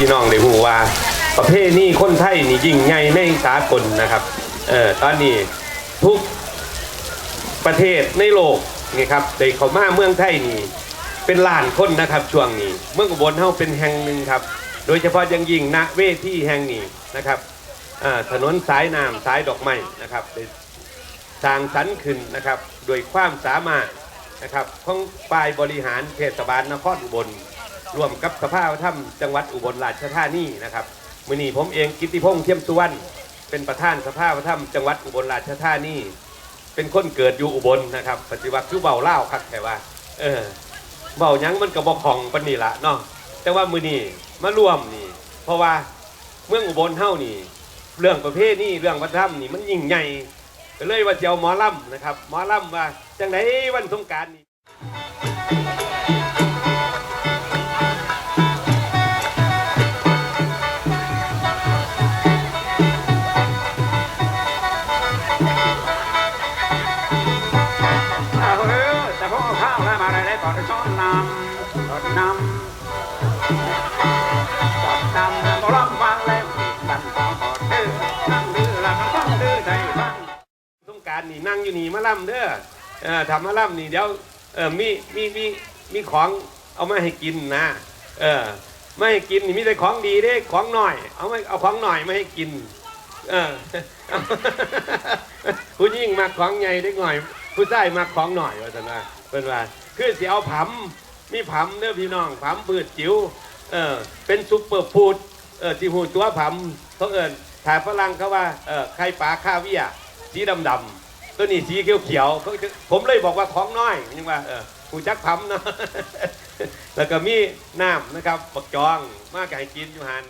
ได้ฮู้ว่า ประเภทนี้คนไทยนี่ยิ่งใหญ่ในสากลนะครับเออตอนนี้ทุกประเทศในโลกนี่ครับได้เข้ามาเมืองไทยนี่เป็นล้านคนนะครับช่วงนี้เมืองอุบลเฮาเป็นแห่งหนึ่งครับ โดยเฉพาะยังยิ่งณเวทีแห่งนี้นะครับถนนสายน้ำสายดอกไม้นะครับได้สร้างสรรค์ขึ้นนะครับโดยความสามารถนะครับของฝ่ายบริหารเทศบาลนครอุบล ร่วมกับสภาวัฒนธรรมจังหวัดอุบลราชธานีนะครับมือนี้ผมเองกิติพงษ์เทียมสุวรรณเป็นประธานสภาวัฒนธรรมจังหวัดอุบลราชธานีเป็นคนเกิดอยู่อุบลนะครับปฏิวัติคือเบาเล่าครับแต่ว่า เออเบายังมันก็บ่ของปนีละเนาะแต่ว่ามือนี้มาร่วมนี่ เพราะว่าเมืองอุบลเฮานี่ เรื่องประเภทนี้เรื่องวัฒนธรรมนี่มันยิ่งใหญ่ก็เลยว่าเจียวหมอลำนะครับหมอลำว่าจังไดวันสงการนี่ ด้ได้อนจะช้อนนำก่อนนำก่อนนำบ่ร้องฟังแล้วตั้งต่อก่อนเด้อตั้งดื้อแล้วก็ต้องดื้อใจฟังสงการนี่นั่งอยู่นี่มาล่ำเด้อเออทำมาล่ำนี่เดี๋ยวเออมีมีมีมีของเอามาให้กินนะ เออไม่ให้กินนี่มีแต่ของดีเด้ของหน่อย เอาไม่เอาของหน่อยไมาให้กิน เออผู้ยิ่งมาของใหญ่ได้หน่อย ผู้ชายมาของหน่อยว่าสันว่าเป็นว่า คือสิเอาผำมีผำเด้อพี่น้องผำปืดจิ๋วเออเป็นซุปเปอร์ฟูดเออที่หูตัวผำเขาเอิญถ่ายฝรั่งเขาว่าเออไข่ปลาข้าวเวียสีดำดำตัวนี้สีเขียวเขียวเขาจะผมเลยบอกว่าของน้อยยังว่าเออหูจักผำเนาะแล้วก็มีน้ำนะครับบักจองมาไก่กินอยู่หัน